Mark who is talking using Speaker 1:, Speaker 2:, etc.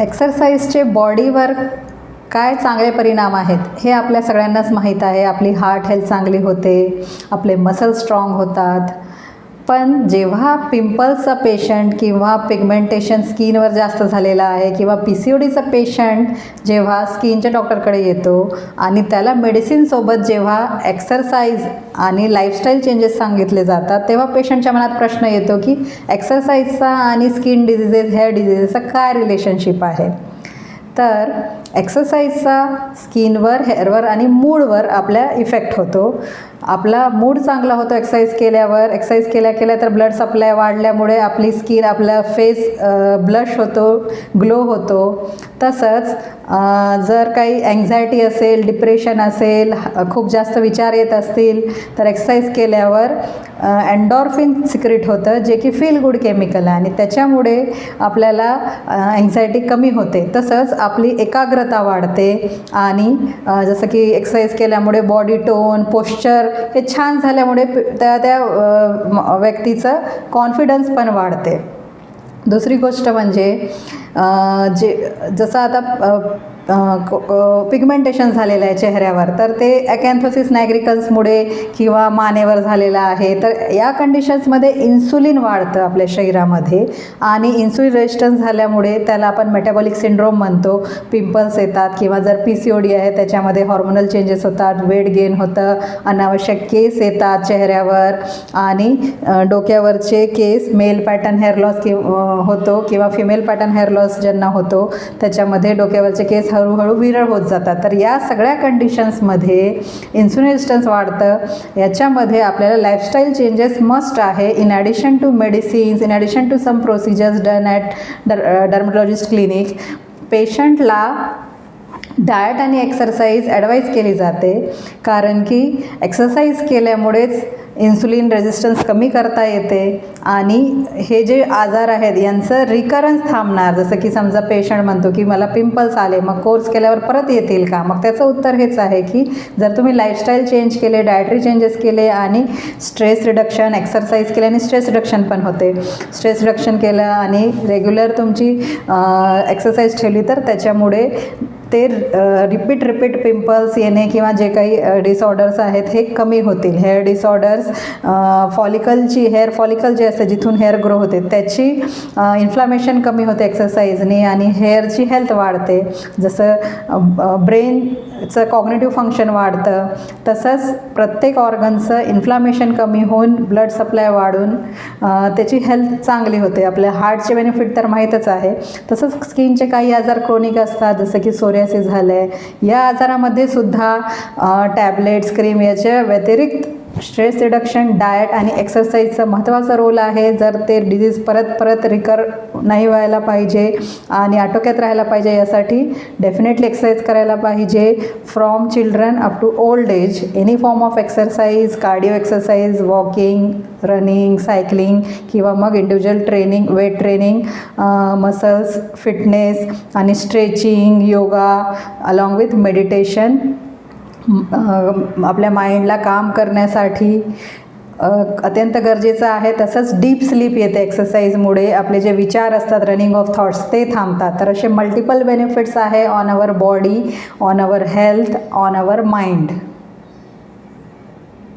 Speaker 1: एक्सरसाइजचे बॉडीवर काय चांगले परिणाम आहेत हे आपल्या सगळ्यांनाच माहीत आहे. आपली हार्ट हेल्थ चांगली होते आपले मसल स्ट्रॉंग होतात. पण जेव्हा पिंपल्सचा पेशंट किंवा पिगमेंटेशन स्किनवर जास्त झालेला आहे किंवा पी सी ओ डीचा पेशंट जेव्हा स्किनच्या डॉक्टरकडे येतो आणि त्याला मेडिसिनसोबत जेव्हा एक्सरसाइज आणि लाईफस्टाईल चेंजेस सांगितले जातात तेव्हा पेशंटच्या मनात प्रश्न येतो की एक्सरसाइजचा आणि स्किन डिझिजेस हेअर डिझिजेसचा काय रिलेशनशिप आहे? तर एक्सरसाइजचा स्किनवर हेअरवर आणि मूडवर आपल्या इफेक्ट होतो. आपला मूड चांगला होतो एक्सरसाइज केल्यावर. एक्सरसाइज केल्या केल्या तर ब्लड सप्लाय वाढल्यामुळे आपली स्किन आपला फेस ब्लश होतो ग्लो होतो. तसंच जर काही अँझायटी असेल डिप्रेशन असेल खूप जास्त विचार येत असतील तर एक्सरसाइज केल्यावर अँडॉर्फिन सिक्रेट होतं जे की फील गुड केमिकल आहे. आणि त्याच्यामुळे आपल्याला अँझायटी कमी होते. तसंच आपली एकाग्रता वाढते. आणि जसं की एक्सरसाइज केल्यामुळे बॉडी टोन पोश्चर हे छान झाल्यामुळे त्या त्या व्यक्तीचं कॉन्फिडन्स पण वाढते. दुसरी गोष्ट म्हणजे जे जसं आता पिगमेंटेशन झालेलं आहे चेहऱ्यावर. तर ते ॲकॅन्थोसिस नॅग्रिकन्समुळे किंवा मानेवर झालेलं आहे. तर या कंडिशन्समध्ये इन्सुलिन वाढतं आपल्या शरीरामध्ये आणि इन्सुलिन रेजिस्टन्स झाल्यामुळे त्याला आपण मेटाबॉलिक सिंड्रोम म्हणतो. पिंपल्स येतात किंवा जर पी सी ओ डी आहे त्याच्यामध्ये हॉर्मोनल चेंजेस होतात वेट गेन होतं अनावश्यक केस येतात चेहऱ्यावर आणि डोक्यावरचे केस मेल पॅटर्न हेअर लॉस कि होतो किंवा फिमेल पॅटर्न हेअर लॉस ज्यांना होतो त्याच्यामध्ये डोक्यावरचे केस हळूहळू विरळ होत जातात. तर या सगळ्या कंडिशन्समध्ये इन्सुलिन रेजिस्टन्स वाढतं. याच्यामध्ये आपल्याला लाईफस्टाईल चेंजेस मस्ट आहे. In addition to medicines in addition to some procedures done at der dermatologist clinic पेशंटला डाएट आणि एक्सरसाइज ॲडवाईज केली जाते. कारण की एक्सरसाइज केल्यामुळेच इन्सुलिन रेजिस्टन्स कमी करता येते आणि हे जे आजार आहेत यांचं रिकरन्स थांबणार. जसं की समजा पेशंट म्हणतो की मला पिंपल्स आले मग कोर्स केल्यावर परत येतील का? मग त्याचं उत्तर हेच आहे की जर तुम्ही लाईफस्टाईल चेंज केले डायटरी चेंजेस केले आणि स्ट्रेस रिडक्शन एक्सरसाइज केल्याने स्ट्रेस रिडक्शन पण होते. स्ट्रेस रिडक्शन केलं आणि रेग्युलर तुमची एक्सरसाइज ठेवली तर त्याच्यामुळे ते रिपीट रिपीट पिंपल्स येणे किंवा जे काही डिसऑर्डर्स आहेत हे कमी होतील. हेअर डिसऑर्डर्स फॉलिकलची हेअर फॉलिकल जे असते जिथून हेअर ग्रो होते त्याची इन्फ्लामेशन कमी होते एक्सरसाइजने आणि हेअरची हेल्थ वाढते. जसं ब्रेनचं कॉग्नेटिव्ह फंक्शन वाढतं तसंच प्रत्येक ऑर्गनचं इन्फ्लामेशन कमी होऊन ब्लड सप्लाय वाढून त्याची हेल्थ चांगली होते. आपल्या हार्टचे बेनिफिट तर माहीतच आहे. तसंच स्किनचे काही आजार क्रोनिक असतात जसं की असे झालं आहे या आजारामध्ये सुद्धा टॅबलेट्स क्रीम याच्या व्यतिरिक्त स्ट्रेस रिडक्शन डाएट आणि एक्सरसाइजचा महत्त्वाचा रोल आहे. जर ते डिझीज परत परत रिकर नाही व्हायला पाहिजे आणि आटोक्यात राहायला पाहिजे यासाठी डेफिनेटली एक्सरसाइज करायला पाहिजे. From children up to old age any form of exercise cardio exercise walking running cycling किंवा मग individual training weight training muscles fitness आणि stretching yoga along with meditation आपल्या माइंडला काम करण्यासाठी अत्यंत गरजेचं आहे. तसंच डीप स्लीप येते एक्सरसाइजमुळे. आपले जे विचार असतात रनिंग ऑफ थॉट्स ते थांबतात. तर असे मल्टिपल बेनिफिट्स आहे on our body on our health on our mind